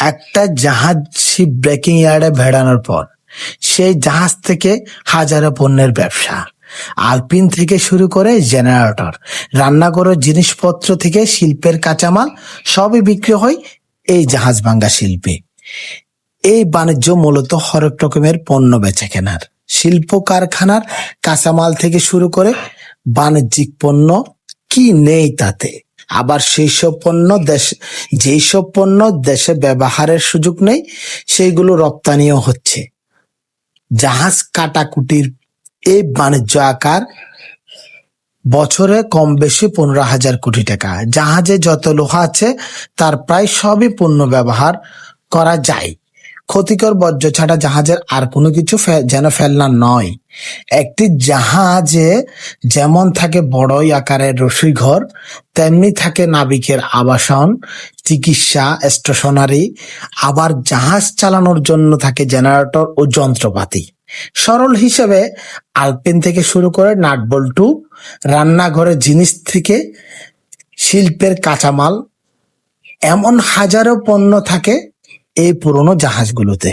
একটা জাহাজ ship breaking ইয়ার্ডে ভেড়ানোর পর সেই জাহাজ থেকে হাজারো পণ্যের ব্যবসা। আলপিন থেকে শুরু করে জেনারেটর, রান্না রান্নাঘরের জিনিসপত্র থেকে শিল্পের কাঁচামাল, সবই বিক্রি হয় এই জাহাজ ভাঙ্গা শিল্পে। এই বাণিজ্য মূলত হরেক রকমের পণ্য বেচা কেনার। শিল্প কারখানার কাঁচামাল থেকে শুরু করে বাণিজ্যিক পণ্য কি নেই তাতে? আবার সেই সব পণ্য দেশ যেই সব পণ্য দেশে ব্যবহারের সুযোগ নেই, সেইগুলো রপ্তানিও হচ্ছে। জাহাজ কাটাকুটির এই বাণিজ্য আকার বছরে কম বেশি পনেরো হাজার কোটি টাকা। জাহাজে যত লোহা আছে, তার প্রায় সবই পণ্য ব্যবহার করা যায়। ক্ষতিকর বর্জ্য ছাড়া জাহাজের আর কোনো কিছু যেন ফেলনা নয়। একটি জাহাজে যেমন থাকে বড়ই আকারের রসি ঘর তেমনি থাকে নাবিকের আবাসন, চিকিৎসা, স্টেশনারি, আবার জাহাজ চালানোর জন্য থাকে জেনারেটর ও যন্ত্রপাতি। সরল হিসেবে আলপেন থেকে শুরু করে নাটবল্টু, রান্নাঘরের জিনিস থেকে শিল্পের কাঁচামাল, এমন হাজারো পণ্য থাকে এই পুরনো জাহাজগুলোতে।